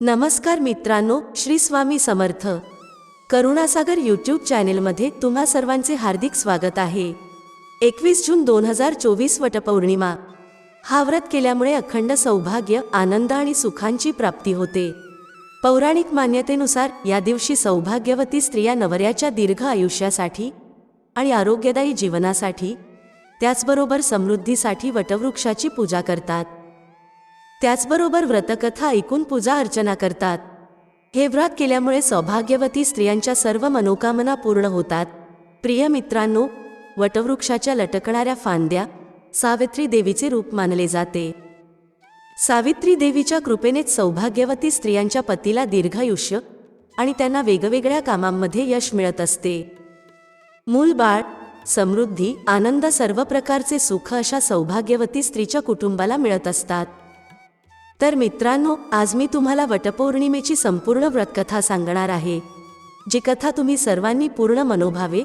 नमस्कार मित्रांनो श्री स्वामी समर्थ. करुणासागर यूट्यूब चॅनेलमध्ये तुम्हा सर्वांचे हार्दिक स्वागत आहे. एकवीस जून दोन हजार चोवीस वटपौर्णिमा. हा व्रत केल्यामुळे अखंड सौभाग्य आनंद आणि सुखांची प्राप्ती होते. पौराणिक मान्यतेनुसार या दिवशी सौभाग्यवती स्त्रिया नवऱ्याच्या दीर्घ आयुष्यासाठी आणि आरोग्यदायी जीवनासाठी त्याचबरोबर समृद्धीसाठी वटवृक्षाची पूजा करतात. त्याचबरोबर व्रतकथा ऐकून पूजा अर्चना करतात. हे व्रत केल्यामुळे सौभाग्यवती स्त्रियांच्या सर्व मनोकामना पूर्ण होतात. प्रिय मित्रांनो वटवृक्षाच्या लटकणाऱ्या फांद्या सावित्री देवीचे रूप मानले जाते. सावित्री देवीच्या कृपेनेच सौभाग्यवती स्त्रियांच्या पतीला दीर्घायुष्य आणि त्यांना वेगवेगळ्या कामांमध्ये यश मिळत असते. मूल बाळ समृद्धी आनंद सर्व प्रकारचे सुख अशा सौभाग्यवती स्त्रीच्या कुटुंबाला मिळत असतात. तर मित्रांनो आज मी तुम्हाला वटपौर्णिमेची संपूर्ण व्रतकथा सांगणार आहे जी कथा तुम्ही सर्वांनी पूर्ण मनोभावे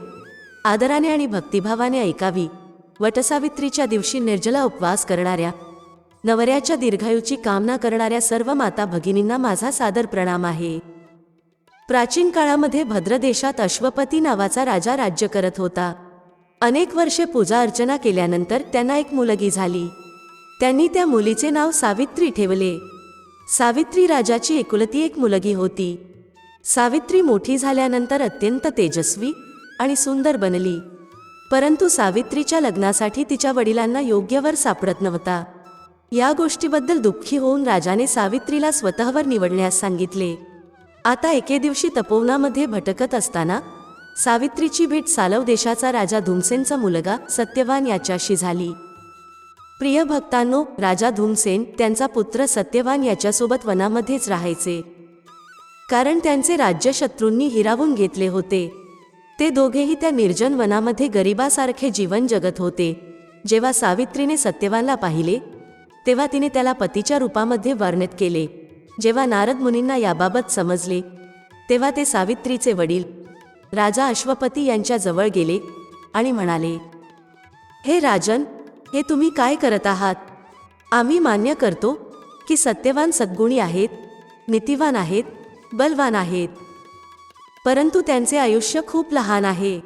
आदराने आणि भक्तिभावाने ऐकावी वटसावित्रीच्या दिवशी निर्जला उपवास करणाऱ्या नवऱ्याच्या दीर्घायूची कामना करणाऱ्या सर्व माता भगिनींना माझा सादर प्रणाम आहे. प्राचीन काळामध्ये भद्रदेशात अश्वपती नावाचा राजा राज्य करत होता. अनेक वर्षे पूजा अर्चना केल्यानंतर त्यांना एक मुलगी झाली. त्यांनी त्या मुलीचे नाव सावित्री ठेवले. सावित्री राजाची एकुलती एक मुलगी होती. सावित्री मोठी झाल्यानंतर अत्यंत तेजस्वी आणि सुंदर बनली. परंतु सावित्रीच्या लग्नासाठी तिच्या वडिलांना योग्यवर सापडत नव्हता. या गोष्टीबद्दल दुःखी होऊन राजाने सावित्रीला स्वतःवर निवडण्यास सांगितले. आता एके दिवशी तपोवनामध्ये भटकत असताना सावित्रीची भेट सालव देशाचा राजा धुमसेनचा मुलगा सत्यवान याच्याशी झाली. प्रिय भक्तांनो राजा धूमसेन त्यांचा पुत्र सत्यवान याच्यासोबत वनामध्येच राहायचे. कारण त्यांचे राज्य शत्रूंनी हिरावून घेतले होते. ते दोघेही त्या निर्जन वनामध्ये गरिबासारखे जीवन जगत होते. जेव्हा सावित्रीने सत्यवानला पाहिले तेव्हा तिने त्याला पतीच्या रूपामध्ये वर्णित केले. जेव्हा नारद मुनींना याबाबत समजले तेव्हा ते सावित्रीचे वडील राजा अश्वपती यांच्याजवळ गेले आणि म्हणाले हे राजन हे तुम्ही काय करत आहात? आम्ही मान्य करतो की सत्यवान सद्गुणी आहेत नीतिवान आहेत बलवान आहेत. परंतु त्यांचे आयुष्य खूप लहान आहे.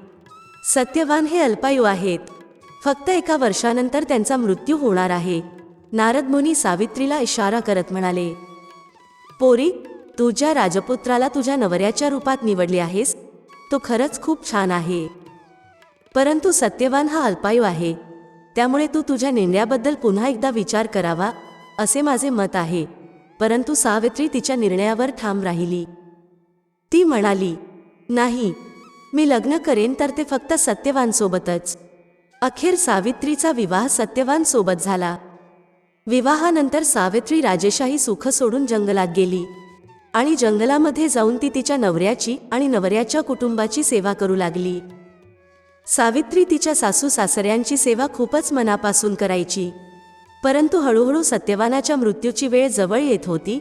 सत्यवान हे अल्पायू आहेत. फक्त एका वर्षानंतर त्यांचा मृत्यू होणार आहे. नारद मुनी सावित्रीला इशारा करत म्हणाले पोरी तुझ्या राजपुत्राला तुझ्या नवऱ्याच्या रूपात निवडली आहेस तो खरंच खूप छान आहे. परंतु सत्यवान हा अल्पायू आहे. त्यामुळे तू तुझ्या निर्णयाबद्दल पुन्हा एकदा विचार करावा असे माझे मत आहे. परंतु सावित्री तिच्या निर्णयावर ठाम राहिली. ती म्हणाली नाही मी लग्न करेन तर ते फक्त सत्यवानसोबतच. अखेर सावित्रीचा विवाह सत्यवानसोबत झाला. विवाहानंतर सावित्री राजेशाही सुख सोडून जंगलात गेली आणि जंगलामध्ये जाऊन ती तिच्या नवऱ्याची आणि नवऱ्याच्या कुटुंबाची सेवा करू लागली. सावित्री तिच्या सासू सासऱ्यांची सेवा खूपच मनापासून करायची. परंतु हळूहळू सत्यवानाच्या मृत्यूची वेळ जवळ येत होती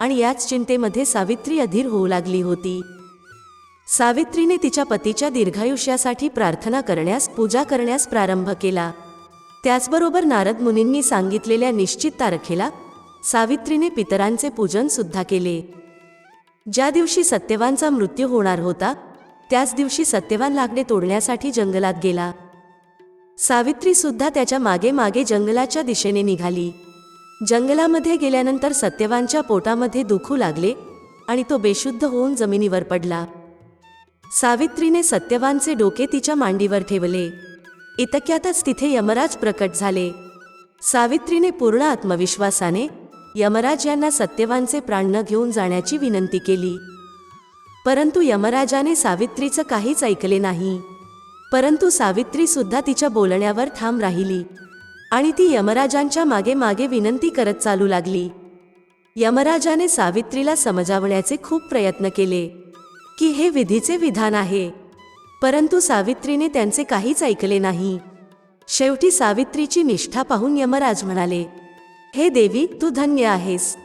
आणि याच चिंतेमध्ये सावित्री अधीर होऊ लागली होती. सावित्रीने तिच्या पतीच्या दीर्घायुष्यासाठी प्रार्थना करण्यास पूजा करण्यास प्रारंभ केला. त्याचबरोबर नारद मुनींनी सांगितलेल्या निश्चित तारखेला सावित्रीने पितरांचे पूजन सुद्धा केले. ज्या दिवशी सत्यवानचा मृत्यू होणार होता त्याच दिवशी सत्यवान लाकडे तोडण्यासाठी जंगलात गेला. सावित्री सुद्धा त्याच्यामागे मागे जंगलाच्या दिशेने निघाली. जंगलामध्ये गेल्यानंतर सत्यवानच्या पोटामध्ये दुखू लागले आणि तो बेशुद्ध होऊन जमिनीवर पडला. सावित्रीने सत्यवानचे डोके तिच्या मांडीवर ठेवले. इतक्यातच तिथे यमराज प्रकट झाले. सावित्रीने पूर्ण आत्मविश्वासाने यमराज यांना सत्यवानचे प्राण न घेऊन जाण्याची विनंती केली. परंतु यमराजाने सावित्रीचं काहीच ऐकले नाही. परंतु सावित्री सुद्धा तिच्या बोलण्यावर ठाम राहिली आणि ती यमराजांच्या मागे मागे विनंती करत चालू लागली. यमराजाने सावित्रीला समजावण्याचे खूप प्रयत्न केले की हे विधीचे विधान आहे. परंतु सावित्रीने त्यांचे काहीच ऐकले नाही. शेवटी सावित्रीची निष्ठा पाहून यमराज म्हणाले हे देवी तू धन्य आहेस.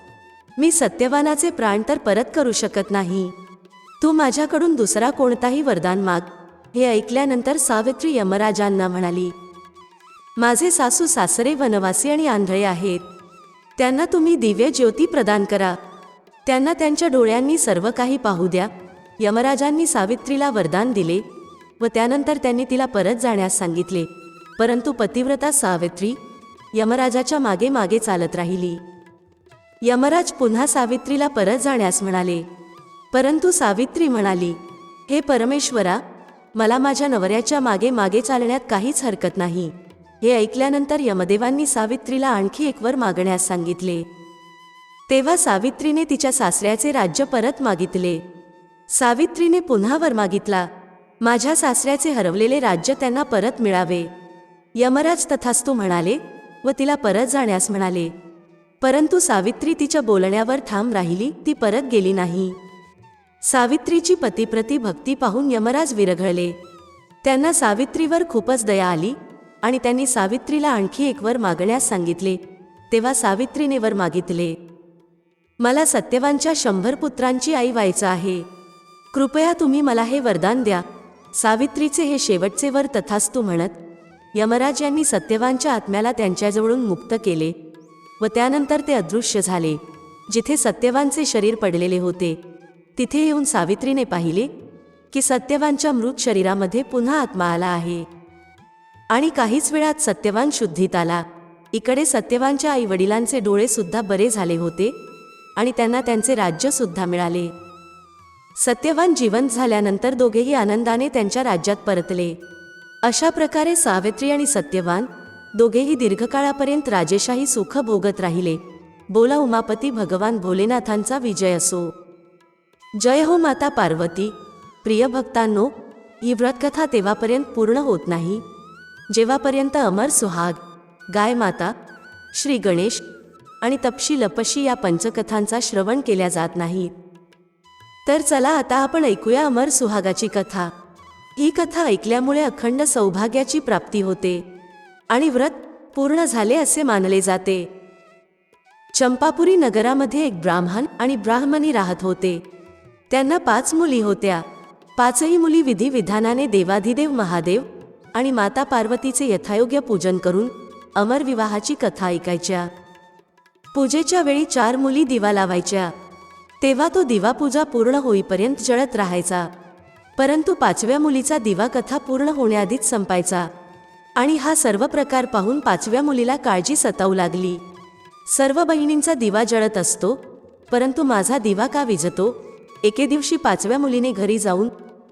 मी सत्यवानाचे प्राण तर परत करू शकत नाही. तू माझ्याकडून दुसरा कोणताही वरदान माग. हे ऐकल्यानंतर सावित्री यमराजांना म्हणाली माझे सासू सासरे वनवासी आणि आंधळे आहेत. त्यांना तुम्ही दिव्य ज्योती प्रदान करा. त्यांना त्यांच्या डोळ्यांनी सर्व काही पाहू द्या. यमराजांनी सावित्रीला वरदान दिले व त्यानंतर त्यांनी तिला परत जाण्यास सांगितले. परंतु पतिव्रता सावित्री यमराजाच्या मागे मागे चालत राहिली. यमराज पुन्हा सावित्रीला परत जाण्यास म्हणाले परंतु सावित्री म्हणाली हे परमेश्वरा मला माझ्या नवऱ्याच्या मागे मागे चालण्यात काहीच हरकत नाही. हे ऐकल्यानंतर यमदेवांनी सावित्रीला आणखी एक वर मागण्यास सांगितले. तेव्हा सावित्रीने तिच्या सासऱ्याचे राज्य परत मागितले. सावित्रीने पुन्हा वर मागितला माझ्या सासऱ्याचे हरवलेले राज्य त्यांना परत मिळावे. यमराज तथास्तू म्हणाले व तिला परत जाण्यास म्हणाले. परंतु सावित्री तिच्या बोलण्यावर ठाम राहिली ती परत गेली नाही. सावित्रीची पतीप्रती भक्ती पाहून यमराज विरघळले. त्यांना सावित्रीवर खूपच दया आली आणि त्यांनी सावित्रीला आणखी एक वर मागण्यास सांगितले. तेव्हा सावित्रीने वर मागितले मला सत्यवांच्या शंभर पुत्रांची आई व्हायचं आहे. कृपया तुम्ही मला हे वरदान द्या. सावित्रीचे हे शेवटचे वर तथास्तू म्हणत यमराज यांनी सत्यवांच्या आत्म्याला त्यांच्याजवळून मुक्त केले व त्यानंतर ते अदृश्य झाले जिथे सत्यवानचे शरीर पडलेले होते. तिथे येऊन सावित्रीने पाहिले की सत्यवानच्या मृत शरीरामध्ये पुन्हा आत्मा आला आहे. आणि काहीच वेळात सत्यवान शुद्धीत आला. इकडे सत्यवानच्या आई वडिलांचे डोळे सुद्धा बरे झाले होते आणि त्यांना त्यांचे राज्य सुद्धा मिळाले. सत्यवान जिवंत झाल्यानंतर दोघेही आनंदाने त्यांच्या राज्यात परतले. अशा प्रकारे सावित्री आणि सत्यवान दोघेही दीर्घकाळापर्यंत राजेशाही सुख भोगत राहिले. बोला उमापती भगवान भोलेनाथांचा विजय असो. जय हो माता पार्वती. प्रिय भक्तांनो ही व्रतकथा तेव्हापर्यंत पूर्ण होत नाही. जेव्हापर्यंत अमर सुहाग गाय माता श्री गणेश आणि तपशी लपशी या पंचकथांचा श्रवण केल्या जात नाही. तर चला आता आपण ऐकूया अमर सुहागाची कथा. ही कथा ऐकल्यामुळे अखंड सौभाग्याची प्राप्ती होते आणि व्रत पूर्ण झाले असे मानले जाते. चंपापुरी नगरामध्ये एक ब्राह्मण आणि ब्राह्मणी राहत होते. त्यांना पाच मुली होत्या. पाचही मुली विधिविधानाने देवाधिदेव महादेव आणि माता पार्वतीचे यथायोग्य पूजन करून अमर विवाहाची कथा ऐकायच्या. पूजेच्या वेळी चार मुली दिवा लावायच्या. तेव्हा तो दिवा पूजा पूर्ण होईपर्यंत जळत राहायचा. परंतु पाचव्या मुलीचा दिवा कथा पूर्ण होण्याआधीच संपायचा. आणि हा सर्व प्रकार पाहून पाचव्या मुलीला काळजी सतावू लागली. सर्व बहिणींचा दिवा जळत असतो परंतु माझा दिवा का विजतो? एके दिवशी पाचव्या मुलीने घरी जाऊन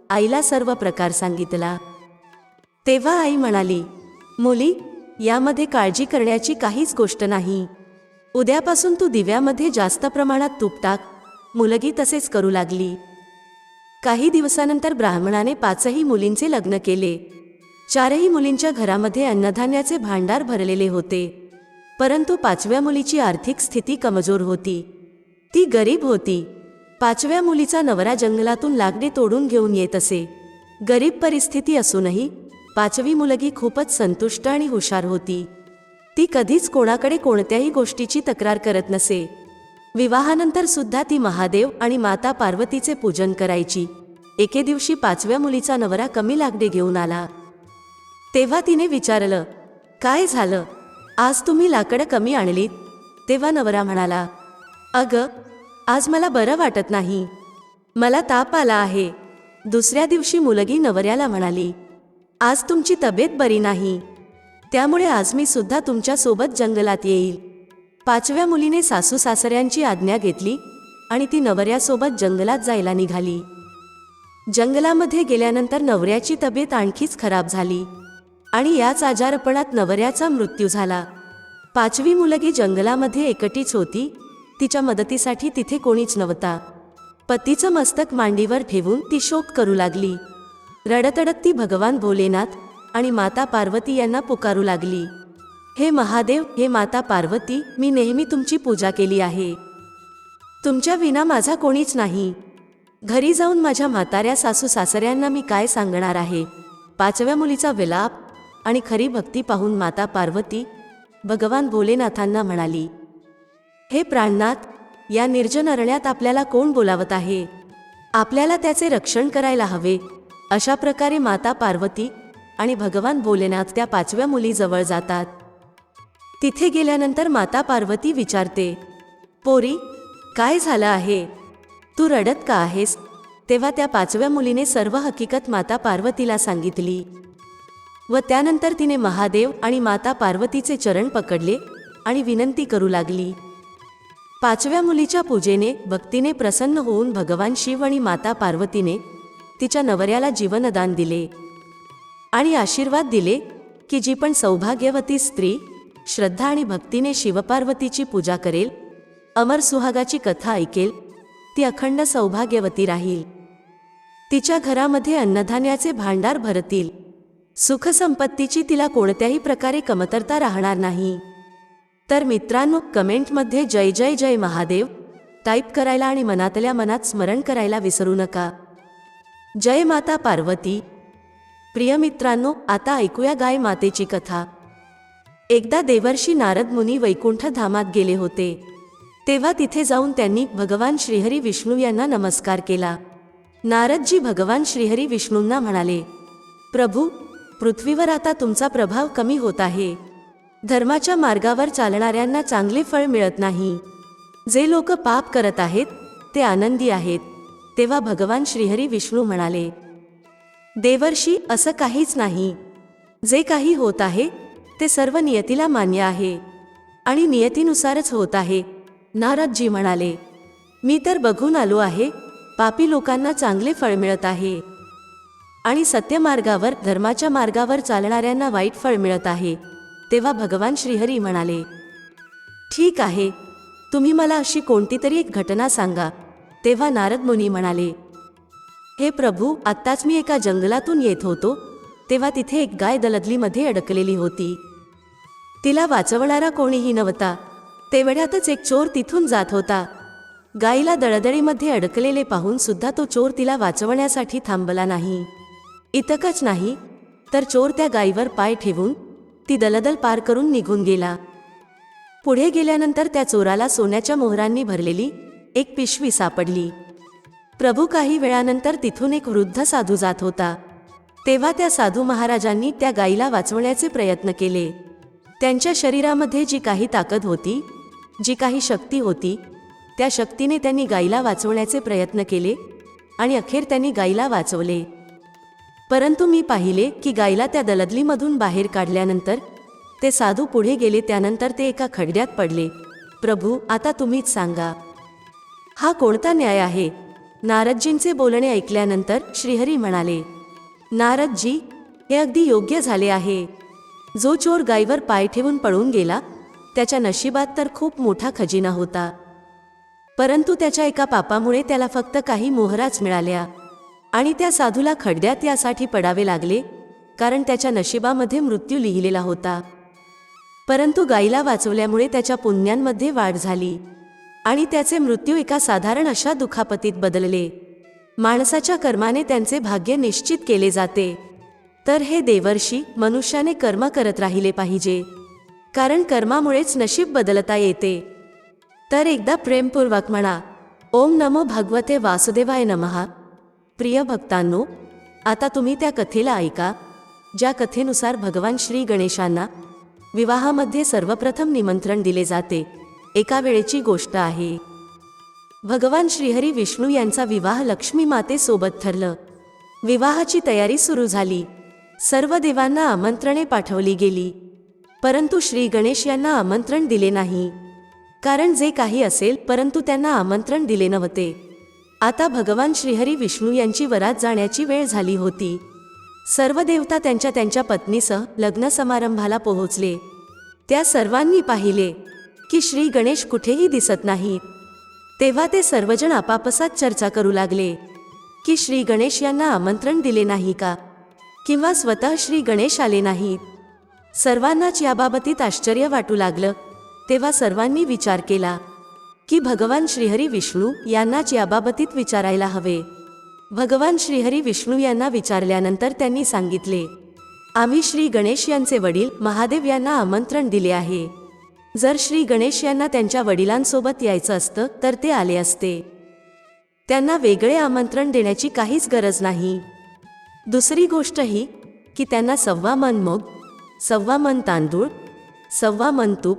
आईला सर्व प्रकार सांगितला. तेव्हा आई म्हणाली मुली यामध्ये काळजी करण्याची काहीच गोष्ट नाही. उद्यापासून तू दिव्यामध्ये जास्त प्रमाणात तूप टाक. मुलगी तसेच करू लागली. काही दिवसानंतर ब्राह्मणाने पाचही मुलींचे लग्न केले. चारही मुलींच्या घरामध्ये अन्नधान्याचे भांडार भरलेले होते. परंतु पाचव्या मुलीची आर्थिक स्थिती कमजोर होती. ती गरीब होती. पाचव्या मुलीचा नवरा जंगलातून लाकडे तोडून घेऊन येत असे. गरीब परिस्थिती असूनही पाचवी मुलगी खूपच संतुष्ट आणि हुशार होती. ती कधीच कोणाकडे कोणत्याही गोष्टीची तक्रार करत नसे. विवाहानंतर सुद्धा ती महादेव आणि माता पार्वतीचे पूजन करायची. एके दिवशी पाचव्या मुलीचा नवरा कमी लागणे घेऊन आला. तेव्हा तिने विचारलं काय झालं? आज तुम्ही लाकडं कमी आणलीत? तेव्हा नवरा म्हणाला अगं आज मला बरं वाटत नाही. मला ताप आला आहे. दुसऱ्या दिवशी मुलगी नवऱ्याला म्हणाली आज तुमची तब्येत बरी नाही. त्यामुळे आज मी सुद्धा तुमच्यासोबत जंगलात येईल. पाचव्या मुलीने सासू सासऱ्यांची आज्ञा घेतली आणि ती नवऱ्यासोबत जंगलात जायला निघाली. जंगलामध्ये गेल्यानंतर नवऱ्याची तब्येत आणखीच खराब झाली आणि याच आजारपणात नवऱ्याचा मृत्यू झाला. पाचवी मुलगी जंगलामध्ये एकटीच होती तिच्या मदतीसाठी तिथे कोणीच नव्हता. पतीचं मस्तक मांडीवर ठेवून ती शोक करू लागली. रडतडत ती भगवान भोलेनाथ आणि माता पार्वती यांना पुकारू लागली. हे महादेव हे माता पार्वती मी नेहमी तुमची पूजा केली आहे. तुमच्या विना माझा कोणीच नाही. घरी जाऊन माझ्या म्हाताऱ्या सासू सासऱ्यांना मी काय सांगणार आहे? पाचव्या मुलीचा विलाप आणि खरी भक्ती पाहून माता पार्वती भगवान भोलेनाथांना म्हणाली हे प्राणनाथ या निर्जन अरण्यात आपल्याला कोण बोलावत आहे? आपल्याला त्याचे रक्षण करायला हवे. अशा प्रकारे माता पार्वती आणि भगवान भोलेनाथ त्या पाचव्या मुलीजवळ जातात. तिथे गेल्यानंतर माता पार्वती विचारते पोरी काय झालं आहे? तू रडत का आहेस? तेव्हा त्या पाचव्या मुलीने सर्व हकीकत माता पार्वतीला सांगितली. व त्यानंतर तिने महादेव आणि माता पार्वतीचे चरण पकडले आणि विनंती करू लागली. पाचव्या मुलीच्या पूजेने भक्तीने प्रसन्न होऊन भगवान शिव आणि माता पार्वतीने तिच्या नवऱ्याला जीवनदान दिले. आणि आशीर्वाद दिले की जी पण सौभाग्यवती स्त्री श्रद्धा आणि भक्तीने शिवपार्वतीची पूजा करेल अमर सुहागाची कथा ऐकेल ती अखंड सौभाग्यवती राहील. तिच्या घरामध्ये अन्नधान्याचे भांडार भरतील. सुखसंपत्तीची तिला कोणत्याही प्रकारे कमतरता राहणार नाही. तर मित्रांनो कमेंटमध्ये जय जय जय महादेव टाईप करायला आणि मनातल्या मनात स्मरण करायला विसरू नका. जय माता पार्वती. प्रिय मित्रांनो आता ऐकूया गाय मातेची कथा. एकदा देवर्षी नारद मुनी वैकुंठ धामात गेले होते. तेव्हा तिथे जाऊन त्यांनी भगवान श्रीहरी विष्णू यांना नमस्कार केला. नारदजी भगवान श्रीहरी विष्णूंना म्हणाले प्रभू पृथ्वीवर आता तुमचा प्रभाव कमी होत आहे. धर्माच्या मार्गावर चालणाऱ्यांना चांगले फळ मिळत नाही. जे लोक पाप करत आहेत ते आनंदी आहेत. तेव्हा भगवान श्रीहरी विष्णू म्हणाले देवर्षी असं काहीच नाही. जे काही होत आहे ते सर्व नियतीला मान्य आहे. आणि नियतीनुसारच होत आहे. नारदजी म्हणाले मी तर बघून आलो आहे पापी लोकांना चांगले फळ मिळत आहे. आणि सत्यमार्गावर धर्माच्या मार्गावर चालणाऱ्यांना वाईट फळ मिळत आहे. तेव्हा भगवान श्रीहरी म्हणाले ठीक आहे तुम्ही मला अशी कोणती तरी एक घटना सांगा. तेव्हा नारद मुनी म्हणाले हे प्रभू आत्ताच मी एका जंगलातून येत होतो तेव्हा तिथे एक गाय दलदलीमध्ये अडकलेली होती. तिला वाचवणारा कोणीही नव्हता तेवढ्यातच एक चोर तिथून जात होता. गायीला दळदळीमध्ये अडकलेले पाहून सुद्धा तो चोर तिला वाचवण्यासाठी थांबला नाही. इतकंच नाही तर चोर त्या गायीवर पाय ठेवून ती दलदल पार करून निघून गेला. पुढे गेल्यानंतर त्या चोराला सोन्याच्या मोहरांनी भरलेली एक पिशवी सापडली. प्रभू काही वेळानंतर तिथून एक वृद्ध साधू जात होता. तेव्हा त्या साधू महाराजांनी त्या गाईला वाचवण्याचे प्रयत्न केले. त्यांच्या शरीरामध्ये जी काही ताकद होती जी काही शक्ती होती त्या शक्तीने त्यांनी गाईला वाचवण्याचे प्रयत्न केले आणि अखेर त्यांनी गाईला वाचवले. परंतु मी पाहिले की गायला त्या दलदलीमधून बाहेर काढल्यानंतर ते साधू पुढे गेले त्यानंतर ते एका खड्ड्यात पडले. प्रभू आता तुम्हीच सांगा. हा कोणता न्याय आहे? नारदजींचे बोलणे ऐकल्यानंतर श्रीहरी म्हणाले नारदजी हे अगदी योग्य झाले आहे. जो चोर गायीवर पाय ठेवून पळून गेला त्याच्या नशिबात तर खूप मोठा खजिना होता. परंतु त्याच्या एका पापामुळे त्याला फक्त काही मोहराच मिळाल्या. आणि त्या साधूला खड्ड्यात यासाठी पडावे लागले कारण त्याच्या नशिबामध्ये मृत्यू लिहिलेला होता. परंतु गायीला वाचवल्यामुळे त्याच्या पुण्यांमध्ये वाढ झाली आणि त्याचे मृत्यू एका साधारण अशा दुखापतीत बदलले. माणसाच्या कर्माने त्यांचे भाग्य निश्चित केले जाते. तर हे देवर्षी मनुष्याने कर्म करत राहिले पाहिजे कारण कर्मामुळेच नशीब बदलता येते. तर एकदा प्रेमपूर्वक म्हणा ओम नमो भगवते वासुदेवाय नमहा प्रिय भक्तांनो आता तुम्ही त्या कथेला ऐका ज्या कथेनुसार भगवान श्री गणेशांना विवाहामध्ये सर्वप्रथम निमंत्रण दिले जाते. एका वेळेची गोष्ट आहे. भगवान श्रीहरी विष्णू यांचा विवाह लक्ष्मी मातेसोबत ठरलं. विवाहाची तयारी सुरू झाली. सर्व देवांना आमंत्रणे पाठवली गेली. परंतु श्री गणेश यांना आमंत्रण दिले नाही. कारण जे काही असेल परंतु त्यांना आमंत्रण दिले नव्हते. आता भगवान श्रीहरी विष्णू यांची वरात जाण्याची वेळ झाली होती. सर्व देवता त्यांच्या त्यांच्या पत्नीसह लग्न समारंभाला पोहोचले. त्या सर्वांनी पाहिले की श्री गणेश कुठेही दिसत नाहीत. तेव्हा ते सर्वजण आपापसात चर्चा करू लागले की श्री गणेश यांना आमंत्रण दिले नाही का? किंवा स्वतः श्री गणेश आले नाहीत? सर्वांनाच याबाबतीत आश्चर्य वाटू लागलं तेव्हा सर्वांनी विचार केला. की भगवान श्रीहरी विष्णू यांनाच याबाबतीत विचारायला हवे. भगवान श्रीहरी विष्णू यांना विचारल्यानंतर त्यांनी सांगितले आम्ही श्री गणेश यांचे वडील महादेव यांना आमंत्रण दिले आहे. जर श्री गणेश यांना त्यांच्या वडिलांसोबत यायचं असतं तर ते आले असते. त्यांना वेगळे आमंत्रण देण्याची काहीच गरज नाही. दुसरी गोष्ट ही की त्यांना सव्वा मन मग सव्वा मन तांदूळ सव्वा मन तूप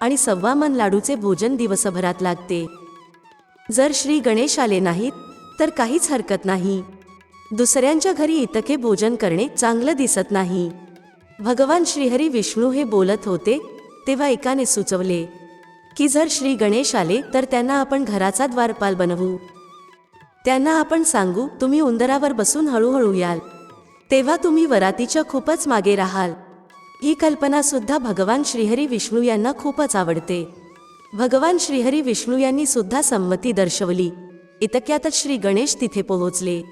आणि सव्वा मन लाडूचे भोजन दिवसभरात लागते. जर श्री गणेश आले नाहीत तर काहीच हरकत नाही. दुसऱ्यांच्या घरी इतके भोजन करणे चांगलं दिसत नाही. भगवान श्रीहरी विष्णू हे बोलत होते तेव्हा एकाने सुचवले की जर श्री गणेश आले तर त्यांना आपण घराचा द्वारपाल बनवू. त्यांना आपण सांगू तुम्ही उंदरावर बसून हळूहळू याल. तेव्हा तुम्ही वरातीच्या खूपच मागे राहाल. ही कल्पना सुद्धा भगवान श्रीहरी विष्णू यांना खूपच आवडते. भगवान श्रीहरी विष्णू यांनी सुद्धा संमती दर्शवली. इतक्यातच श्री गणेश तिथे पोहोचले.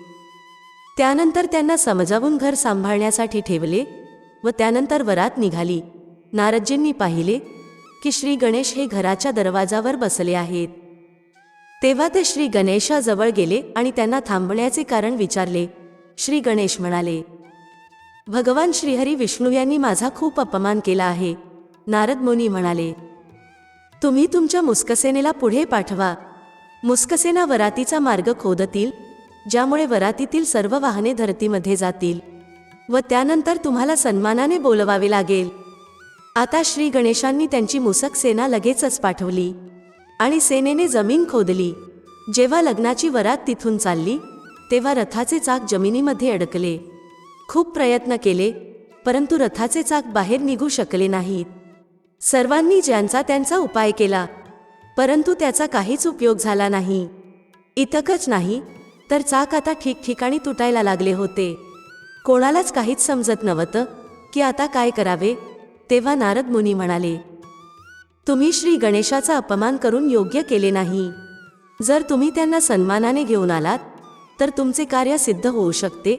त्यानंतर त्यांना समजावून घर सांभाळण्यासाठी ठेवले व त्यानंतर वरात निघाली. नारदजींनी पाहिले की श्री गणेश हे घराच्या दरवाजावर बसले आहेत. तेव्हा ते श्री गणेशाजवळ गेले आणि त्यांना थांबण्याचे कारण विचारले. श्री गणेश म्हणाले भगवान श्रीहरी विष्णू यांनी माझा खूप अपमान केला आहे. नारद मुनी म्हणाले तुम्ही तुमच्या मुस्कसेनेला पुढे पाठवा. मुस्कसेना वरातीचा मार्ग खोदतील ज्यामुळे वरातीतील सर्व वाहने धरतीमध्ये जातील व त्यानंतर तुम्हाला सन्मानाने बोलवावे लागेल. आता श्री गणेशांनी त्यांची मुसक सेना लगेचच पाठवली आणि सेनेने जमीन खोदली. जेव्हा लग्नाची वरात तिथून चालली तेव्हा रथाचे चाक जमिनीमध्ये अडकले. खूप प्रयत्न केले परंतु रथाचे चाक बाहेर निघू शकले नाहीत. सर्वांनी ज्यांचा त्यांचा उपाय केला परंतु त्याचा काहीच उपयोग झाला नाही. इतकच नाही तर चाक आता ठिकठिकाणी तुटायला लागले होते. कोणालाच काहीच समजत नव्हतं की आता काय करावे तेव्हा नारद मुनी म्हणाले तुम्ही श्री गणेशाचा अपमान करून योग्य केले नाही. जर तुम्ही त्यांना सन्मानाने घेऊन आलात तर तुमचे कार्य सिद्ध होऊ शकते.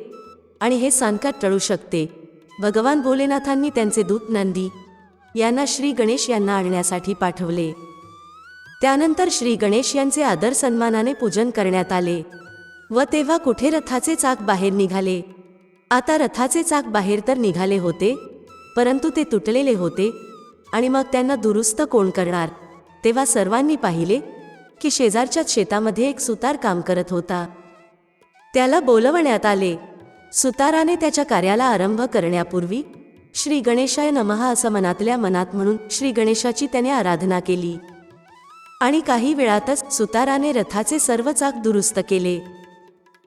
आणि हे संकट टळू शकते. भगवान भोलेनाथांनी त्यांचे दूत नंदी यांना श्री गणेश यांना आणण्यासाठी पाठवले. त्यानंतर श्री गणेश यांचे आदर सन्मानाने पूजन करण्यात आले व तेव्हा कुठे रथाचे चाक बाहेर निघाले? आता रथाचे चाक बाहेर तर निघाले होते परंतु ते तुटलेले होते आणि मग त्यांना दुरुस्त कोण करणार? तेव्हा सर्वांनी पाहिले की शेजारच्या शेतामध्ये एक सुतार काम करत होता. त्याला बोलवण्यात आले सुताराने त्याच्या कार्याला आरंभ करण्यापूर्वी श्री गणेशाय नमः असं मनातल्या मनात म्हणून श्री गणेशाची त्याने आराधना केली. आणि काही वेळातच सुताराने रथाचे सर्व चाक दुरुस्त केले.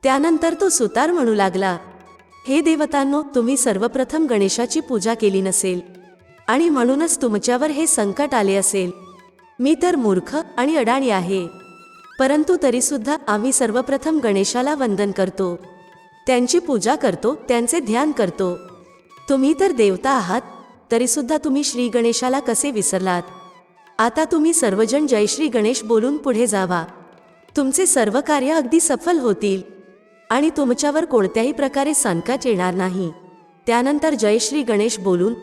त्यानंतर तो सुतार म्हणू लागला हे देवतांनो तुम्ही सर्वप्रथम गणेशाची पूजा केली नसेल आणि म्हणूनच तुमच्यावर हे संकट आले असेल. मी तर मूर्ख आणि अडाणी आहे. परंतु तरीसुद्धा आम्ही सर्वप्रथम गणेशाला वंदन करतो. त्यांची पूजा करतो त्यांचे ध्यान करतो. तुम्ही तर देवता आहात तरीसुद्धा तुम्ही श्री गणेशाला कसे विसरलात? आता तुम्ही सर्वजण जय श्री गणेश बोलून पुढे जावा. तुमचे सर्व कार्य अगदी सफल होतील. आणि तुमच्यावर कोणत्याही प्रकारे संकट येणार नाही. त्यानंतर जय श्री गणेश बोलून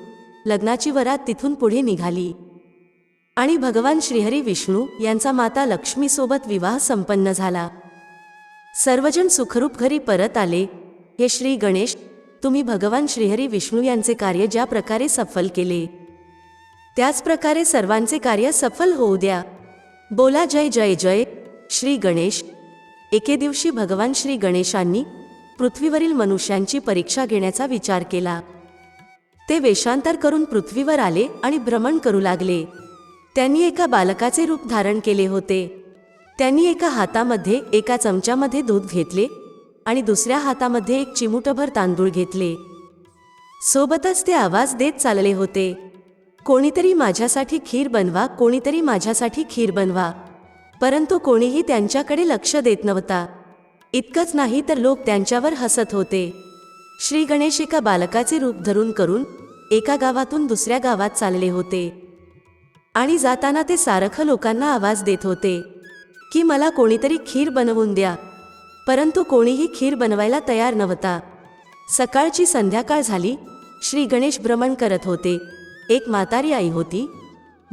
लग्नाची वरात तिथून पुढे निघाली. आणि भगवान श्रीहरी विष्णू यांचा माता लक्ष्मीसोबत विवाह संपन्न झाला. सर्वजण सुखरूप घरी परत आले. हे श्री गणेश तुम्ही भगवान श्रीहरी विष्णू यांचे कार्य ज्या प्रकारे सफल केले. त्याच प्रकारे सर्वांचे कार्य सफल होऊ द्या. बोला जय जय जय श्री गणेश. एके दिवशी भगवान श्री गणेशांनी पृथ्वीवरील मनुष्यांची परीक्षा घेण्याचा विचार केला. ते वेषांतर करून पृथ्वीवर आले आणि भ्रमण करू लागले. त्यांनी एका बालकाचे रूप धारण केले होते. त्यांनी एका हातामध्ये एका चमच्यामध्ये दूध घेतले आणि दुसऱ्या हातामध्ये एक चिमुटभर तांदूळ घेतले. सोबतच ते आवाज देत चालले होते. कोणीतरी माझ्यासाठी खीर बनवा कोणीतरी माझ्यासाठी खीर बनवा. परंतु कोणीही त्यांच्याकडे लक्ष देत नव्हता. इतकंच नाही तर लोक त्यांच्यावर हसत होते. श्री गणेश एका बालकाचे रूप धरून करून एका गावातून दुसऱ्या गावात चालले होते. आणि जाताना ते सारखं लोकांना आवाज देत होते. की मला कोणीतरी खीर बनवून द्या. परंतु कोणीही खीर बनवायला तयार नव्हता. सकाळची संध्याकाळ झाली. श्री गणेश भ्रमण करत होते. एक म्हातारी आई होती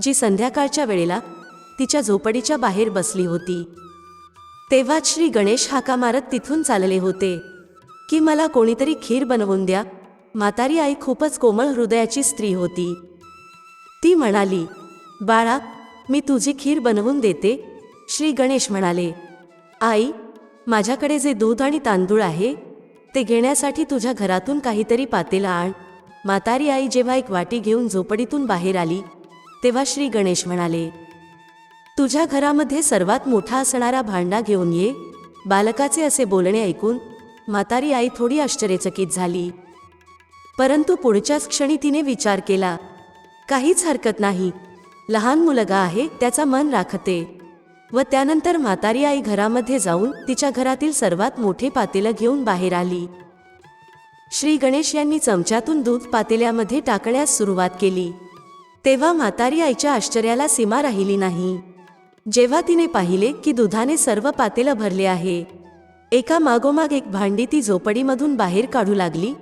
जी संध्याकाळच्या वेळेला तिच्या झोपडीच्या बाहेर बसली होती. तेव्हाच श्री गणेश हाका मारत तिथून चालले होते. की मला कोणीतरी खीर बनवून द्या. म्हातारी आई खूपच कोमळ हृदयाची स्त्री होती. ती म्हणाली बाळा मी तुझी खीर बनवून देते. श्री गणेश म्हणाले आई माझ्याकडे जे दूध आणि तांदूळ आहे ते घेण्यासाठी तुझ्या घरातून काहीतरी पातेला आण. म्हातारी आई जेव्हा एक वाटी घेऊन झोपडीतून बाहेर आली तेव्हा श्री गणेश म्हणाले तुझ्या घरामध्ये सर्वात मोठा असणारा भांडा घेऊन ये. बालकाचे असे बोलणे ऐकून म्हातारी आई थोडी आश्चर्यचकित झाली. परंतु पुढच्याच क्षणी तिने विचार केला काहीच हरकत नाही. लहान मुलगा आहे त्याचा मन राखते. व त्यानंतर म्हातारी आई घरामध्ये जाऊन तिच्या घरातील सर्वात मोठे पातेलं घेऊन बाहेर आली. श्री गणेश यांनी चमच्यातून दूध पातेल्यामध्ये टाकण्यास सुरुवात केली. तेव्हा म्हातारी आईच्या आश्चर्याला सीमा राहिली नाही. जेव्हा तिने पाहिले की दुधाने सर्व पातेलं भरले आहे एका मागोमाग एक भांडी ती झोपडीमधून बाहेर काढू लागली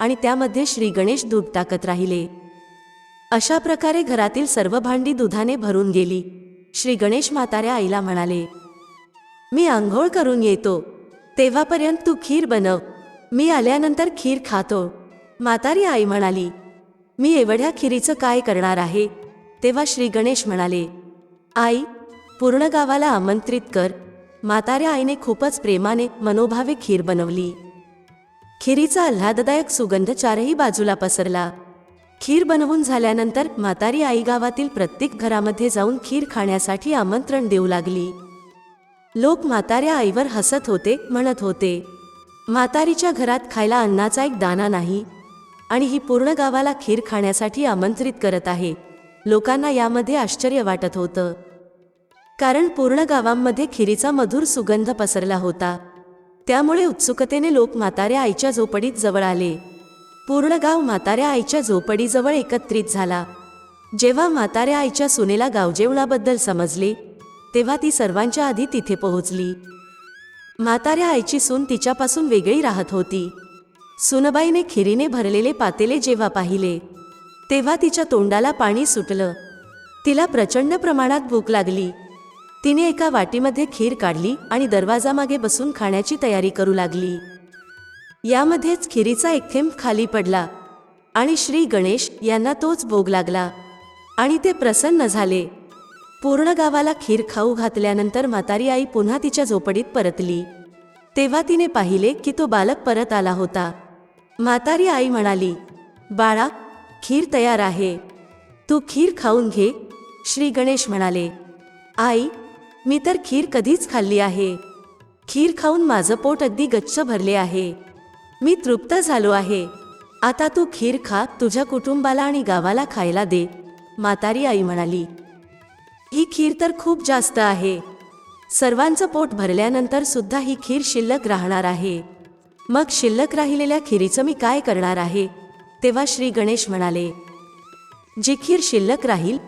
आणि त्यामध्ये श्री गणेश दूध टाकत राहिले. अशा प्रकारे घरातील सर्व भांडी दुधाने भरून गेली. श्री गणेश म्हाताऱ्या आईला म्हणाले मी आंघोळ करून येतो. तेव्हापर्यंत तू खीर बनव. मी आल्यानंतर खीर खातो. म्हातारी आई म्हणाली मी एवढ्या खिरीचं काय करणार आहे? तेव्हा श्री गणेश म्हणाले आई पूर्ण गावाला आमंत्रित कर. म्हाताऱ्या आईने खूपच प्रेमाने मनोभावे खीर बनवली. खिरीचा आल्हाददायक सुगंध चारही बाजूला पसरला. खीर बनवून झाल्यानंतर म्हातारी आई गावातील प्रत्येक घरामध्ये जाऊन खीर खाण्यासाठी आमंत्रण देऊ लागली. लोक म्हाताऱ्या आईवर हसत होते म्हणत होते म्हातारीच्या घरात खायला अन्नाचा एक दाना नाही. आणि ही पूर्ण गावाला खीर खाण्यासाठी आमंत्रित करत आहे. लोकांना यामध्ये आश्चर्य वाटत होतं. कारण पूर्ण गावांमध्ये खिरीचा मधुर सुगंध पसरला होता. त्यामुळे उत्सुकतेने लोक म्हाताऱ्या आईच्या झोपडीत जवळ आले. पूर्ण गाव म्हाताऱ्या आईच्या झोपडीजवळ एकत्रित झाला. जेव्हा म्हाताऱ्या आईच्या सुनेला गावजेवणाबद्दल समजले तेव्हा ती सर्वांच्या आधी तिथे पोहोचली. म्हाताऱ्या आईची सून तिच्यापासून वेगळी राहत होती. सुनबाईने खिरीने भरलेले पातेले जेव्हा पाहिले तेव्हा तिच्या तोंडाला पाणी सुटलं. तिला प्रचंड प्रमाणात भूक लागली. तिने एका वाटीमध्ये खीर काढली आणि दरवाजामागे बसून खाण्याची तयारी करू लागली. यामध्येच खिरीचा एक थेंब खाली पडला आणि श्री गणेश यांना तोच भोग लागला. आणि ते प्रसन्न झाले. पूर्ण गावाला खीर खाऊ घातल्यानंतर म्हातारी आई पुन्हा तिच्या झोपडीत परतली. तेव्हा तिने पाहिले की तो बालक परत आला होता. म्हातारी आई म्हणाली बाळा खीर तयार आहे. तू खीर खाऊन घे. श्री गणेश म्हणाले आई मी तर खीर कधीच खाल्ली आहे. खीर खाऊन माझं पोट अगदी गच्च भरले आहे. मी तृप्त झालो आहे. आता तू खीर खा तुझ्या कुटुंबाला आणि गावाला खायला दे म्हातारी आई म्हणाली. ही खीर तर खूप जास्त आहे. सर्वांचं पोट भरल्यानंतर सुद्धा ही खीर शिल्लक राहणार आहे. मग शिल्लक राहिलेल्या खिरीचं मी काय करणार आहे? तेव्हा श्री गणेश म्हणाले. जी खीर शिल्लक राहील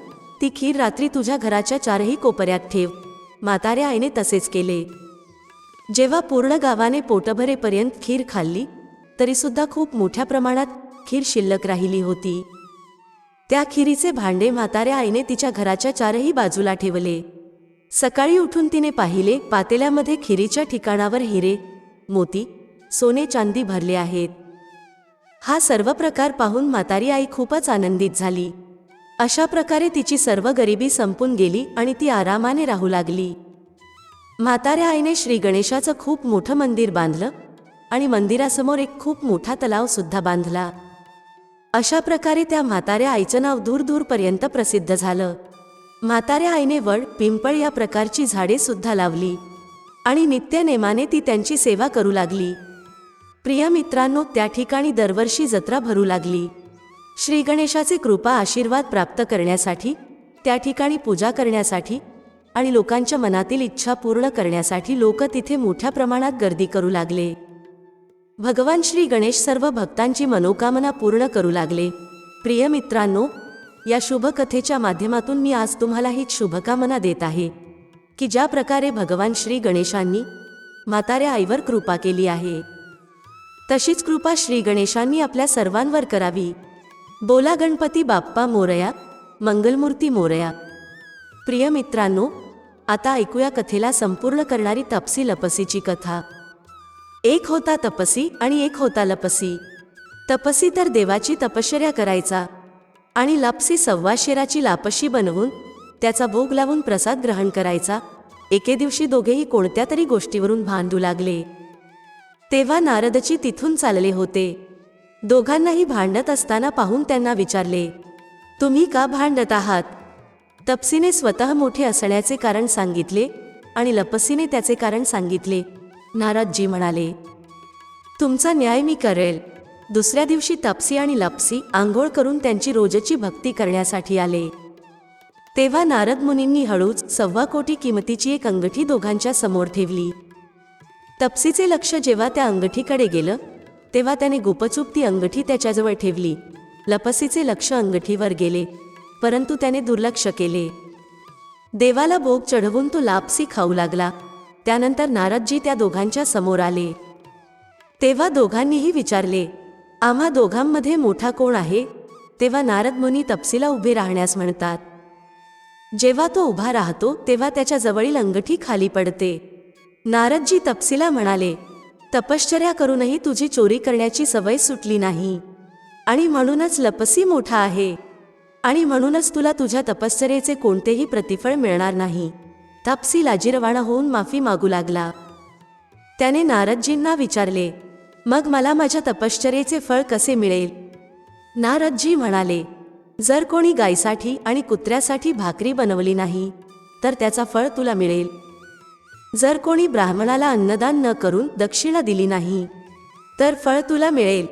ती खीर रात्री तुझ्या घराच्या चारही कोपऱ्यात ठेव. म्हाताऱ्या आईने तसेच केले. जेव्हा पूर्ण गावाने पोटभरेपर्यंत खीर खाल्ली तरीसुद्धा खूप मोठ्या प्रमाणात खीर शिल्लक राहिली होती. त्या खिरीचे भांडे म्हाताऱ्या आईने तिच्या घराच्या चारही बाजूला ठेवले. सकाळी उठून तिने पाहिले पातेल्यामध्ये खिरीच्या ठिकाणावर हिरे मोती सोने चांदी भरले आहेत. हा सर्व प्रकार पाहून म्हातारी आई खूपच आनंदित झाली. अशा प्रकारे तिची सर्व गरिबी संपून गेली आणि ती आरामाने राहू लागली. म्हाताऱ्या आईने श्री गणेशाचं खूप मोठं मंदिर बांधलं आणि मंदिरासमोर एक खूप मोठा तलाव सुद्धा बांधला. अशा प्रकारे त्या म्हाताऱ्या आईचं नाव दूर दूरपर्यंत प्रसिद्ध झालं. म्हाताऱ्या आईने वड पिंपळ या प्रकारची झाडे सुद्धा लावली. आणि नित्यनेमाने ती त्यांची सेवा करू लागली. प्रिय मित्रांनो त्या ठिकाणी दरवर्षी जत्रा भरू लागली. श्री गणेशाचे कृपा आशीर्वाद प्राप्त करण्यासाठी त्या ठिकाणी पूजा करण्यासाठी आणि लोकांच्या मनातील इच्छा पूर्ण करण्यासाठी लोक तिथे मोठ्या प्रमाणात गर्दी करू लागले. भगवान श्री गणेश सर्व भक्तांची मनोकामना पूर्ण करू लागले. प्रिय मित्रांनो या शुभकथेच्या माध्यमातून मी आज तुम्हाला ही शुभकामना देत आहे की ज्या प्रकारे भगवान श्री गणेशांनी म्हाताऱ्या आईवर कृपा केली आहे. तशीच कृपा श्री गणेशांनी आपल्या सर्वांवर करावी. बोला गणपती बाप्पा मोरया मंगलमूर्ती मोरया. प्रिय मित्रांनो आता ऐकूया कथेला संपूर्ण करणारी तपसी लपसीची कथा. एक होता तपसी आणि एक होता लपसी. तपसी तर देवाची तपश्चर्या करायचा आणि लपसी सव्वाशेराची लापशी बनवून त्याचा भोग लावून प्रसाद ग्रहण करायचा. एके दिवशी दोघेही कोणत्या तरी गोष्टीवरून भांडू लागले. तेव्हा नारदची तिथून चालले होते. दोघांनाही भांडत असताना पाहून त्यांना विचारले तुम्ही का भांडत आहात? तपसीने स्वतः मोठे असण्याचे कारण सांगितले आणि लपसीने त्याचे कारण सांगितले. नारदजी म्हणाले तुमचा न्याय मी करेल. दुसऱ्या दिवशी तपसी आणि लपसी आंघोळ करून त्यांची रोजची भक्ती करण्यासाठी आले. तेव्हा नारद मुनींनी हळूच सव्वा कोटी किमतीची एक अंगठी दोघांच्या समोर ठेवली. तपसीचे लक्ष जेव्हा त्या अंगठीकडे गेलं तेव्हा त्याने गुपचूप ती अंगठी त्याच्याजवळ ठेवली. लपसीचे लक्ष अंगठीवर गेले परंतु त्याने दुर्लक्ष केले. देवाला भोग चढवून तो लापसी खाऊ लागला. त्यानंतर नारदजी त्या दोघांच्या समोर आले. तेव्हा दोघांनीही विचारले आम्हा दोघांमध्ये मोठा कोण आहे? तेव्हा नारद मुनी तपसीला उभे राहण्यास म्हणतात. जेव्हा तो उभा राहतो तेव्हा त्याच्या जवळील अंगठी खाली पडते. नारदजी तपसीला म्हणाले तपश्चर्या करूनही तुझी चोरी करण्याची सवय सुटली नाही. आणि म्हणूनच लपसी मोठा आहे. आणि म्हणूनच तुला तुझ्या तपश्चर्येचे कोणतेही प्रतिफळ मिळणार नाही. तापसी लाजीरवाणा होऊन माफी मागू लागला. त्याने नारदजींना विचारले मग मला माझ्या तपश्चर्येचे फळ कसे मिळेल? नारदजी म्हणाले जर कोणी गायसाठी आणि कुत्र्यासाठी भाकरी बनवली नाही तर त्याचा फळ तुला मिळेल. जर कोणी ब्राह्मणाला अन्नदान न करून दक्षिणा दिली नाही तर फळ तुला मिळेल.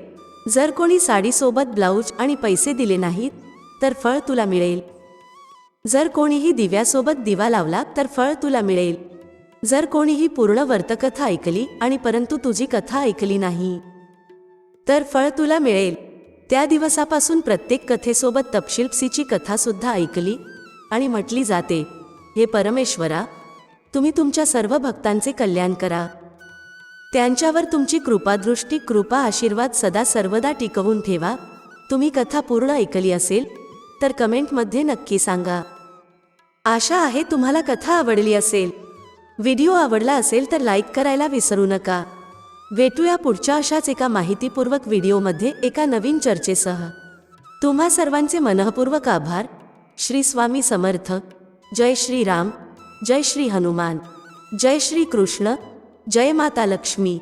जर कोणी साडीसोबत ब्लाऊज आणि पैसे दिले नाहीत तर फळ तुला मिळेल. जर कोणीही दिव्यासोबत दिवा लावला तर फळ तुला मिळेल. जर कोणीही पूर्ण वर्तकथा ऐकली आणि परंतु तुझी कथा ऐकली नाही तर फळ तुला मिळेल. त्या दिवसापासून प्रत्येक कथेसोबत तपशीलपसीची कथासुद्धा ऐकली आणि म्हटली जाते हे परमेश्वरा तुम्ही तुमच्या सर्व भक्तांचे कल्याण करा. त्यांच्यावर तुमची कृपादृष्टी कृपा आशीर्वाद सदा सर्वदा टिकवून ठेवा. तुम्ही कथा पूर्ण ऐकली असेल तर कमेंटमध्ये नक्की सांगा. आशा आहे तुम्हाला कथा आवडली असेल. व्हिडिओ आवडला असेल तर लाईक करायला विसरू नका. भेटूया पुढच्या अशाच एका माहितीपूर्वक व्हिडिओमध्ये एका नवीन चर्चेसह. तुम्हा सर्वांचे मनःपूर्वक आभार. श्री स्वामी समर्थ. जय श्री राम. जय श्री हनुमान. जय श्री कृष्ण. जय माता लक्ष्मी.